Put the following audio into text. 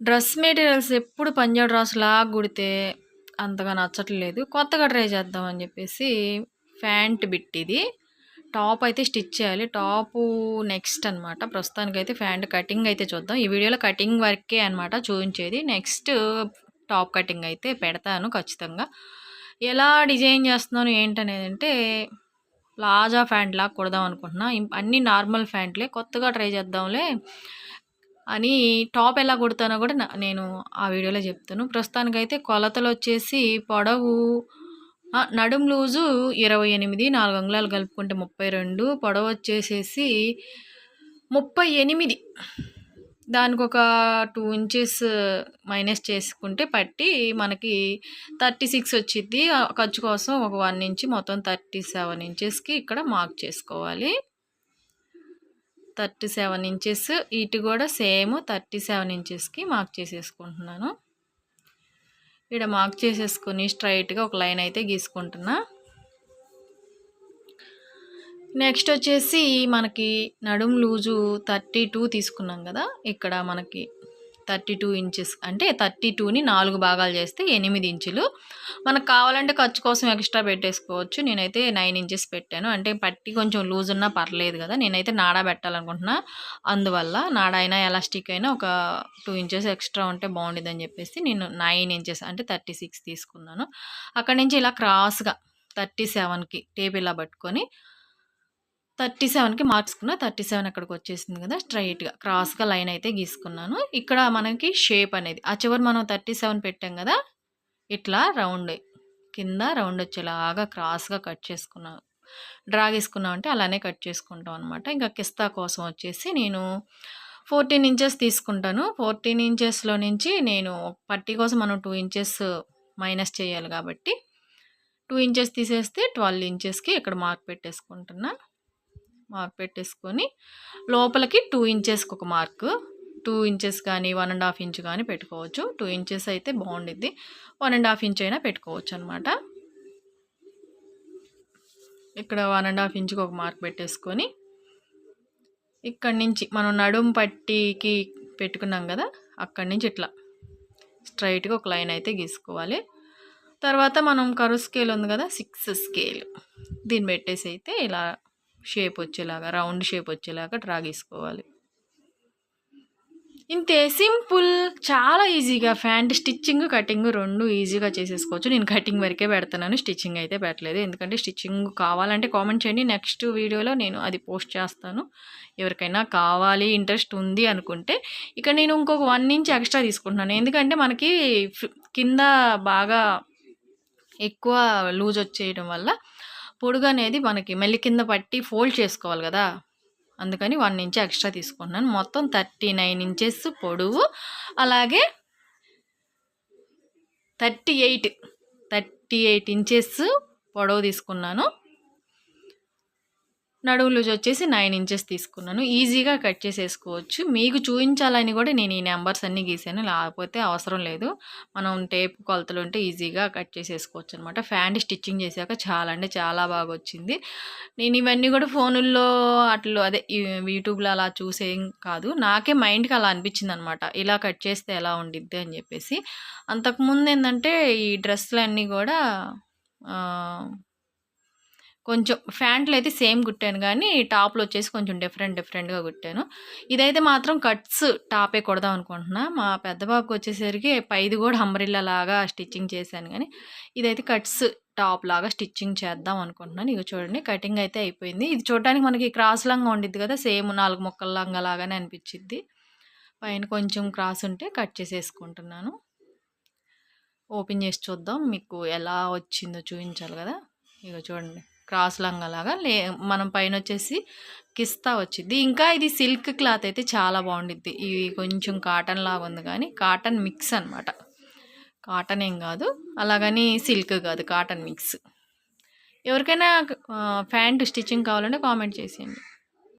Dress materials ఎప్పుడు పంజాబ్ డ్రాస్‌లాగా కుడితే అంతగా నచ్చట్లేదు. కొత్తగా ట్రై చేద్దాం అని చెప్పేసి ఫ్యాంట్ బిట్ ఇది. టాప్ అయితే స్టిచ్ చేయాలి. టాపు నెక్స్ట్ అనమాట. ప్రస్తుతానికైతే ఫ్యాంట్ కటింగ్ అయితే చూద్దాం. ఈ వీడియోలో కటింగ్ వర్కే అనమాట చూపించేది నెక్స్ట్ టాప్ కటింగ్ అయితే పెడతాను ఖచ్చితంగా. ఎలా డిజైన్ చేస్తున్నాను ఏంటనేదంటే ప్లాజా ఫ్యాంట్‌లాగా కుడదాం అనుకుంటున్నా. అన్నీ నార్మల్ ఫ్యాంట్‌లే కొత్తగా ట్రై చేద్దాంలే అని టాప్ ఎలా కుడతానో కూడా నేను ఆ వీడియోలో చెప్తాను. ప్రస్తుతానికైతే కొలతలొచ్చేసి పొడవు నడుం లూజు 28, 4 అంగుళాలు కలుపుకుంటే ముప్పై రెండు పొడవ వచ్చేసి ముప్పై ఎనిమిది దానికి ఒక టూ ఇంచెస్ మైనస్ చేసుకుంటే పట్టి మనకి థర్టీ సిక్స్ వచ్చింది ఖర్చు కోసం ఒక వన్ ఇంచ్ మొత్తం 37 ఇంచెస్‌కి ఇక్కడ మార్క్ చేసుకోవాలి. 37 ఇంచెస్ ఇటు కూడా సేమ్ 37 ఇంచెస్‌కి మార్క్ చేసేసుకుంటున్నాను. ఈడ మార్క్ చేసేసుకొని స్ట్రైట్గా ఒక లైన్ అయితే గీసుకుంటున్నా. నెక్స్ట్ వచ్చేసి మనకి నడుం లూజు 32 తీసుకున్నాం కదా! ఇక్కడ మనకి 32 ఇంచెస్ అంటే 32ని 4 భాగాలు చేస్తే ఎనిమిది ఇంచులు. మనకు కావాలంటే ఖర్చు కోసం ఎక్స్ట్రా పెట్టేసుకోవచ్చు. నేనైతే నైన్ ఇంచెస్ పెట్టాను. అంటే పట్టి కొంచెం లూజ్ ఉన్నా పర్లేదు కదా! నేనైతే నాడా పెట్టాలనుకుంటున్నా. అందువల్ల నాడా అయినా ఎలాస్టిక్ అయినా ఒక టూ ఇంచెస్ ఎక్స్ట్రా ఉంటే బాగుండేదని చెప్పేసి నేను నైన్ ఇంచెస్ అంటే 36 తీసుకున్నాను. అక్కడి నుంచి ఇలా క్రాస్‌గా 37కి టేప్ ఇలా పట్టుకొని 37కి మార్చుకున్న. 37 అక్కడికి వచ్చేసింది కదా! స్ట్రైట్గా క్రాస్‌గా లైన్ అయితే గీసుకున్నాను. ఇక్కడ మనకి షేప్ అనేది ఆ చివరి మనం 37 పెట్టాం కదా! ఇట్లా రౌండ్ కింద రౌండ్ వచ్చేలాగా క్రాస్‌గా కట్ చేసుకున్నాం. డ్రా గీసుకున్నామంటే అలానే కట్ చేసుకుంటాం అనమాట. ఇంకా కిస్తా కోసం వచ్చేసి నేను 14 ఇంచెస్ తీసుకుంటాను. 14 ఇంచెస్‌లో నుంచి నేను పట్టీ కోసం మనం టూ ఇంచెస్ మైనస్ చేయాలి కాబట్టి టూ ఇంచెస్ తీసేస్తే 12 ఇంచెస్‌కి ఇక్కడ మార్క్ పెట్టేసుకుంటున్నాను మార్క్ పెట్టేసుకొని లోపలికి టూ ఇంచెస్‌కి ఒక మార్క్. టూ ఇంచెస్ కానీ వన్ అండ్ హాఫ్ ఇంచ్ కానీ పెట్టుకోవచ్చు. టూ ఇంచెస్ అయితే బాగుండిద్ది. వన్ అండ్ హాఫ్ ఇంచ్ అయినా పెట్టుకోవచ్చు అనమాట. ఇక్కడ వన్ అండ్ హాఫ్ ఇంచ్‌కి ఒక మార్క్ పెట్టేసుకొని ఇక్కడి నుంచి మనం నడుం పట్టీకి పెట్టుకున్నాం కదా! అక్కడి నుంచి ఇట్లా స్ట్రైట్గా ఒక లైన్ అయితే గీసుకోవాలి. తర్వాత మనం కరు స్కేల్ ఉంది కదా! సిక్స్ స్కేల్ దీన్ని పెట్టేసి అయితే ఇలా షేప్ వచ్చేలాగా రౌండ్ షేప్ వచ్చేలాగా డ్రా గీసుకోవాలి. ఇంతే సింపుల్. చాలా ఈజీగా ఫ్యాంట్ స్టిచ్చింగ్, కటింగ్ రెండు ఈజీగా చేసేసుకోవచ్చు. నేను కటింగ్ వరకే పెడుతున్నాను. స్టిచ్చింగ్ అయితే పెట్టలేదు. ఎందుకంటే స్టిచ్చింగ్ కావాలంటే కామెంట్ చేయండి. నెక్స్ట్ వీడియోలో నేను అది పోస్ట్ చేస్తాను. ఎవరికైనా కావాలి ఇంట్రెస్ట్ ఉంది అనుకుంటే ఇక్కడ నేను ఇంకొక వన్ ఇంచ్ ఎక్స్ట్రా తీసుకుంటున్నాను. ఎందుకంటే మనకి కింద బాగా ఎక్కువ లూజ్ వచ్చేయడం వల్ల పొడుగు అనేది మనకి మెల్లి కింద పట్టి ఫోల్డ్ చేసుకోవాలి కదా! అందుకని వన్ ఇంచ్ ఎక్స్ట్రా తీసుకున్నాను మొత్తం 39 ఇంచెస్ పొడవు అలాగే 38 38 ఇంచెస్ పొడవు తీసుకున్నాను. నడుము లూజ్ వచ్చేసి నైన్ ఇంచెస్ తీసుకున్నాను. ఈజీగా కట్ చేసేసుకోవచ్చు. మీకు చూపించాలని కూడా నేను ఈ నెంబర్స్ అన్నీ గీసాను. లేకపోతే అవసరం లేదు. మనం టేప్ కొలతలు ఉంటే ఈజీగా కట్ చేసేసుకోవచ్చు అనమాట. ఫ్యాంట్ స్టిచ్చింగ్ చేశాక చాలా అంటే చాలా బాగా వచ్చింది. నేను ఇవన్నీ కూడా ఫోనుల్లో అట్లు అదే యూట్యూబ్‌లో అలా చూసేం కాదు. నాకే మైండ్‌కి అలా అనిపించింది అనమాట. ఇలా కట్ చేస్తే ఎలా ఉండిద్ది అని చెప్పేసి. అంతకుముందు ఏంటంటే ఈ డ్రెస్సులన్నీ కూడా కొంచెం ఫ్యాంట్లు అయితే సేమ్ కుట్టాను కానీ టాప్‌లో వచ్చేసి కొంచెం డిఫరెంట్ డిఫరెంట్‌గా కుట్టాను. ఇదైతే మాత్రం కట్స్ టాపే కుడదాం అనుకుంటున్నా. మా పెద్ద బాబుకి వచ్చేసరికి పైది కూడా అంబ్రెల్లా లాగా స్టిచ్చింగ్ చేశాను కానీ ఇదైతే కట్స్ టాప్ లాగా స్టిచ్చింగ్ చేద్దాం అనుకుంటున్నాను. ఇక చూడండి కటింగ్ అయితే అయిపోయింది. ఇది చూడడానికి మనకి క్రాస్ లంగా ఉండిద్ది కదా! సేమ్ నాలుగు ముక్కల లంగా లాగానే అనిపించిద్ది. పైన కొంచెం క్రాస్ ఉంటే కట్ చేసేసుకుంటున్నాను. ఓపెన్ చేసి చూద్దాం. మీకు ఎలా వచ్చిందో చూపించాలి కదా! ఇగో చూడండి. క్రాస్ లంగా లాగా లే మనం పైన వచ్చేసి కిస్తా వచ్చింది ఇంకా ఇది సిల్క్ క్లాత్ అయితే చాలా బాగుండిద్ది. ఇది కొంచెం కాటన్ లాగా ఉంది కానీ కాటన్ మిక్స్ అనమాట. కాటన్ ఏం కాదు. అలాగని సిల్క్ కాదు. Cotton mix. ఎవరికైనా ప్యాంటు ఫ్యాంట్ స్టిచ్చింగ్ కావాలంటే కామెంట్ చేసేయండి.